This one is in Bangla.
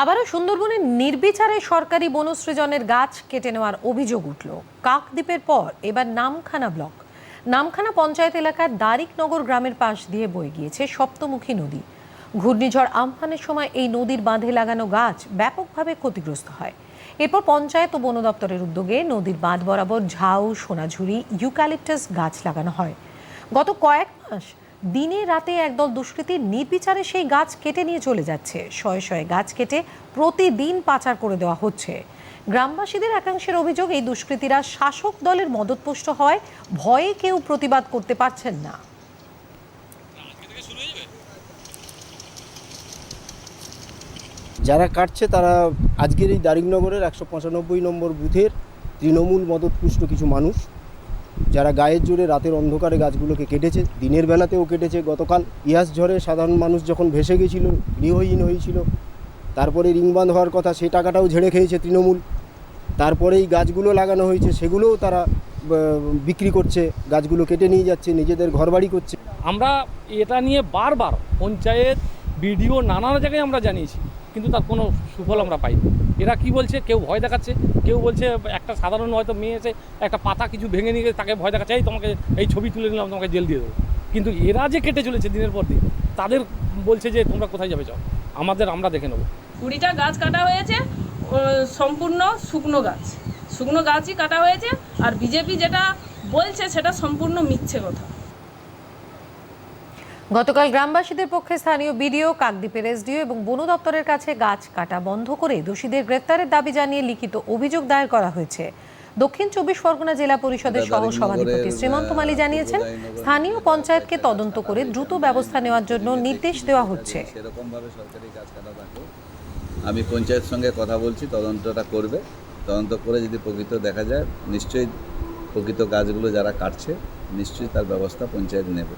আবারও সুন্দরবনের নির্বিচারে সরকারি বনসৃজনের গাছ কেটে নেওয়ার অভিযোগ উঠল। কাকদ্বীপের পর এবার নামখানা ব্লক। নামখানা পঞ্চায়েত এলাকার দারিকনগর গ্রামের পাশ দিয়ে বয়ে গিয়েছে সপ্তমুখী নদী। ঘূর্ণিঝড় আমফানের সময় এই নদীর বাঁধে লাগানো গাছ ব্যাপকভাবে ক্ষতিগ্রস্ত হয়। এরপর পঞ্চায়েত ও বন দপ্তরের উদ্যোগে নদীর বাঁধ বরাবর ঝাউ, সোনাঝুরি, ইউক্যালিপটাস গাছ লাগানো হয়। গত কয়েক মাস দিনে রাতে একদল দুষ্কৃতী নির্বিচারে সেই গাছ কেটে নিয়ে চলে যাচ্ছে। শয়ে শয়ে গাছ কেটে প্রতিদিন পাচার করে দেওয়া হচ্ছে। গ্রামবাসীদের একাংশের অভিযোগ, এই দুষ্কৃতীরা শাসক দলের মদতপুষ্ট হয়। ভয়ে কেউ প্রতিবাদ করতে পারছেন না। যারা কাটছে, তারা আজকের এই দারিকনগরের একশো পঁচানব্বই নম্বর বুথের তৃণমূল মদতপুষ্ট কিছু মানুষ। যারা গায়ের জোরে রাতের অন্ধকারে গাছগুলোকে কেটেছে, দিনের বেলাতেও কেটেছে। গতকাল ইয়াস ঝড়ে সাধারণ মানুষ যখন ভেসে গেছিল, গৃহহীন হয়েছিল, তারপরে রিংবান্ধ হওয়ার কথা সেই টাকাটাও ঝেড়ে খেয়েছে তৃণমূল। তারপরেই গাছগুলো লাগানো হয়েছে, সেগুলোও তারা বিক্রি করছে, গাছগুলো কেটে নিয়ে যাচ্ছে, নিজেদের ঘরবাড়ি করছে। আমরা এটা নিয়ে বারবার পঞ্চায়েত, বিডিও নানা জায়গায় আমরা জানিয়েছি। কিন্তু তার কোনো সুফল আমরা পাইনি। এরা কি বলছে, কেউ ভয় দেখাচ্ছে, কেউ বলছে একটা সাধারণ হয়তো মেয়ে এসে একটা পাতা কিছু ভেঙে নিয়ে তাকে ভয় দেখাচ্ছে, এই, তোমাকে, এই ছবি তুলে নিলাম, তোমাকে জেল দিয়ে দেবো। কিন্তু এরা যে কেটে চলেছে দিনের পর দিন, তাদের বলছে যে, তোমরা কোথায় যাবে যাও আমাদের আমরা দেখে নেব। কুড়িটা গাছ কাটা হয়েছে সম্পূর্ণ শুকনো গাছ। শুকনো গাছই কাটা হয়েছে, আর বিজেপি যেটা বলছে, সেটা সম্পূর্ণ মিথ্যে কথা। গতকাল গ্রামবাসীদের পক্ষে স্থানীয় বিডিও কাকদ্বীপের এসডিও এবং বন দপ্তরের কাছে গাছ কাটা বন্ধ করে দোষীদের গ্রেপ্তারের দাবি জানিয়ে লিখিত অভিযোগ দায়ের করা হয়েছে। দক্ষিণ চব্বিশ পরগনা জেলা পরিষদের সহ সভাধিপতি শ্রীমন্ত মালী জানিয়েছেন স্থানীয় পঞ্চায়েতকে তদন্ত করে দ্রুত ব্যবস্থা নেওয়ার জন্য নির্দেশ দেওয়া হচ্ছে। আমি পঞ্চায়েত সঙ্গে কথা বলছি তদন্তটা করবে। তদন্ত করে যদি প্রকৃত দেখা যায় নিশ্চয়ই প্রকৃত গাছগুলো যারা কাটছে নিশ্চয়ই তার ব্যবস্থা পঞ্চায়েত নেবে।